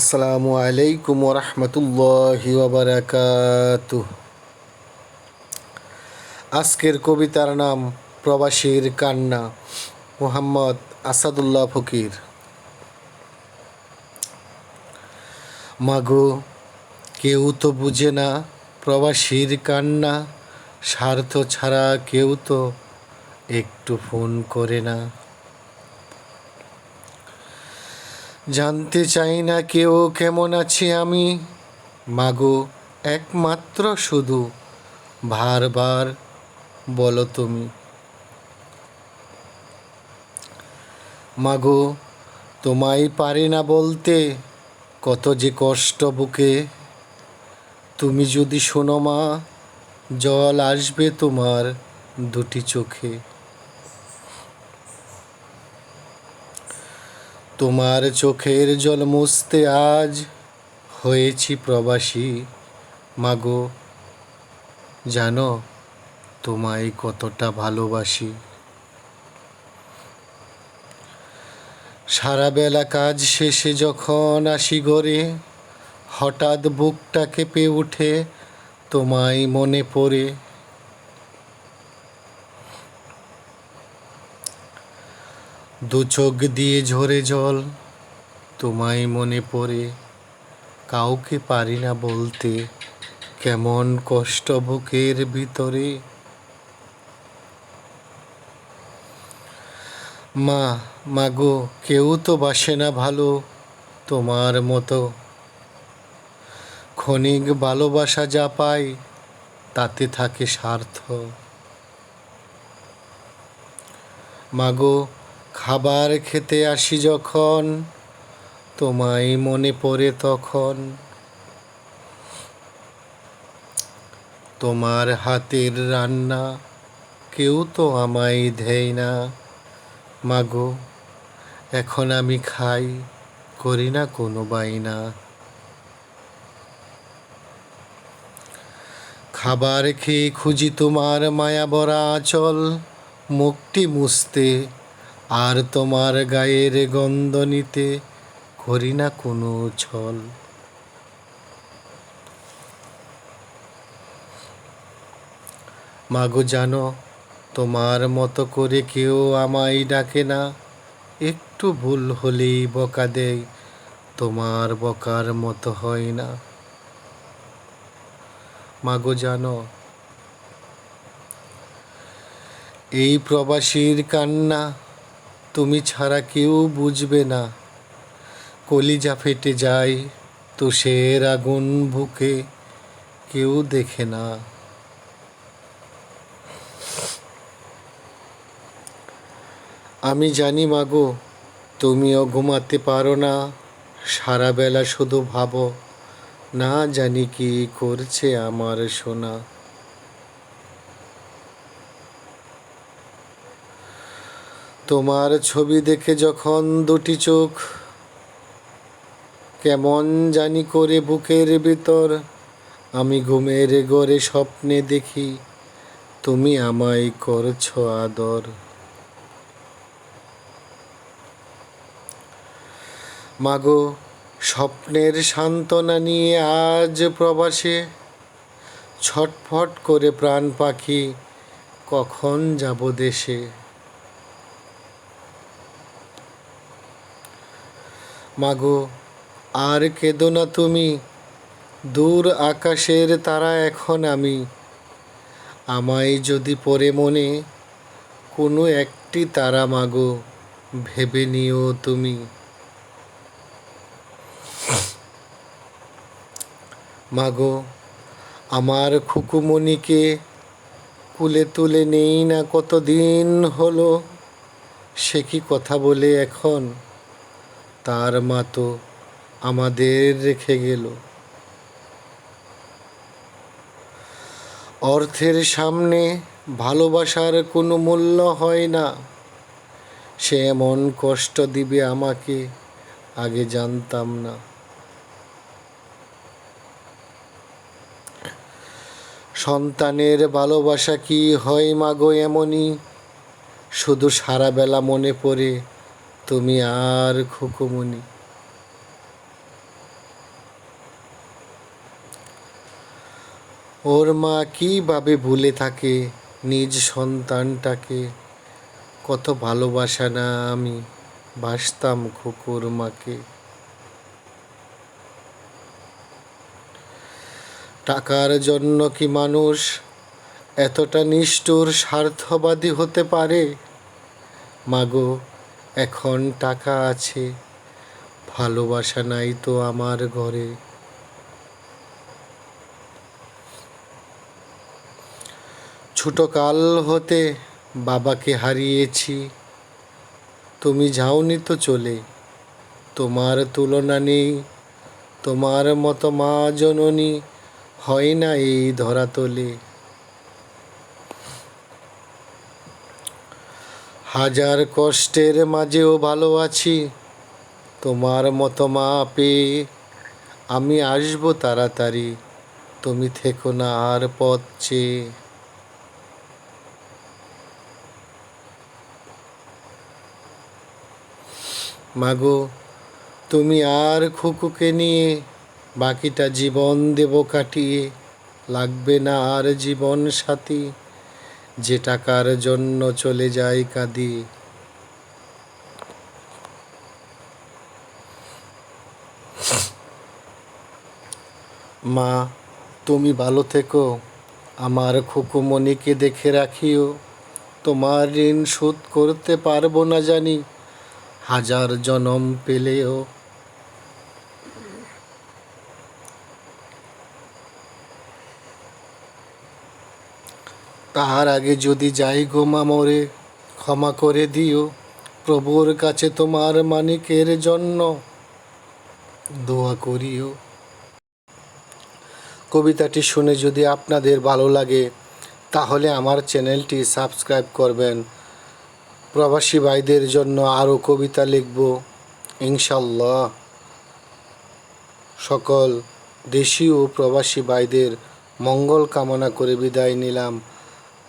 আসসালামু আলাইকুম রহমতুল্লাহি ওবরাকাত। আজকের কবিতার নাম প্রবাসীর কান্না, মোহাম্মদ আসাদুল্লাহ ফকির। মাগো, কেউ তো বুঝে না প্রবাসীর কান্না, স্বার্থ ছাড়া কেউ তো একটু ফোন করে না। জানতে চাই না কেউ কেমন আছি আমি? মাগো, একমাত্র শুধু বারবার বলো তুমি। মাগো, তোমায় পারি না বলতে কত যে কষ্ট বুকে। তুমি যদি শোনো মা, জল আসবে তোমার দুটি চোখে। তোমার চোখের জল মুছতে আজ হয়েছি প্রবাসী। মাগো, জানো তোমায় কতটা ভালোবাসি। সারা বেলা কাজ শেষে যখন আসি ঘরে, হঠাৎ বুকটা কেঁপে উঠে তোমায় মনে পড়ে। দু চোখ দিয়ে ঝরে জল, তোমায় মনে পড়ে, কাউকে পারি না বলতে, কেমন কষ্ট বুকের ভিতরে। মা মাগো কেউ তো বাসে না ভালো, তোমার মতো। ক্ষণিক ভালোবাসা যা পাই, তাতে থাকে স্বার্থ। মাগো খাবার খেতে আসি যখন, তোমায় মনে পড়ে তখন। তোমার হাতের রান্না কেউ তো আমায় দেয় না। মাগো, এখন আমি খাই, করি না কোনো বাইনা খাবার খেয়ে খুঁজি তোমার মায়া ভরা আঁচল মুখটি মুছতে আর তোমার গায়ের গন্ধ নিতে করি না কোনো ছল। মাগো, জানো, তোমার মতো করে কেউ আমায় ডাকে না। একটু ভুল হলেই বকা দেয়, তোমার বকার মতো হয় না। মাগো, জানো, এই প্রবাসীর কান্না তুমি ছাড়া কেউ বুঝবে না। কলিজা ফেটে যায় তো তুষের আগুন বুকে, কেউ দেখে না। আমি জানি মাগো তুমিও ঘুমাতে পারো না। সারা বেলা শুধু ভাবো, না জানি কি করছে আমার সোনা। তোমার ছবি দেখে যখন দুটি চোখ কেমন জানি করে বুকের ভিতর, আমি ঘুমের গড়ে স্বপ্নে দেখি তুমি আমায় করছ আদর। মাগো, স্বপ্নের সান্ত্বনা নিয়ে আজ প্রবাসে ছটফট করে প্রাণ পাখি কখন যাব দেশে? মাগো, আর কেঁদো না তুমি। দূর আকাশের তারা এখন আমি। আমায় যদি পরে মনে কোনো একটি তারা মাগো, ভেবে নিও তুমি। মাগো, আমার খুকুমণিকে কুলে তুলে নেই না কতদিন হলো, সে কি কথা বলে এখন? তার মা তো আমাদের রেখে গেল। অর্থের সামনে ভালোবাসার কোনো মূল্য হয় না। সে এমন কষ্ট দিবে আমাকে, আগে জানতাম না। সন্তানের ভালোবাসা কি হয় মাগো এমনই? শুধু সারা বেলা মনে পড়ে তুমি আর খোকমণি ওর মা কীভাবে ভুলে থাকে নিজ সন্তানটাকে? কত ভালোবাসা না আমি বাসতাম খোকর মাকে। টাকার জন্য কি মানুষ এতটা নিষ্ঠুর, স্বার্থবাদী হতে পারে? মাগো এখন টাকা আছে, ভালোবাসা নাই তো আমার ঘরে। ছোটকাল হতে বাবাকে হারিয়েছি, তুমি যাওনি তো চলে। তোমার তুলনা নেই, তোমার মতো মা জননী হয় না এই ধরাতলে। হাজার কষ্টের মাঝেও ভালো আছি। তোমার মতো মা পেয়ে আমি আসব তাড়াতাড়ি। তুমি থেকো না আর পথ চেয়ে। মাগো, তুমি আর খুকুকে নিয়ে বাকিটা জীবন দেব কাটিয়ে। লাগবে না আর জীবন সাথী। যে টাকার জন্য চলে যায় কাঁদি। মা, তুমি ভালো থেকো। আমার খুকুমণিকে দেখে রাখিও। তোমার ঋণ শোধ করতে পারব না জানি। হাজার জনম পেলেও তাহার আগে যদি যাই গো মা মোরে ক্ষমা করে দিও। প্রভুর কাছে তোমার মানিকের জন্য দোয়া করিও। কবিতাটি শুনে যদি আপনাদের ভালো লাগে, তাহলে আমার চ্যানেলটি সাবস্ক্রাইব করবেন। প্রবাসী ভাইদের জন্য আরও কবিতা লিখব, ইনশাল্লাহ। সকল দেশীয় প্রবাসী ভাইদের মঙ্গল কামনা করে বিদায় নিলাম।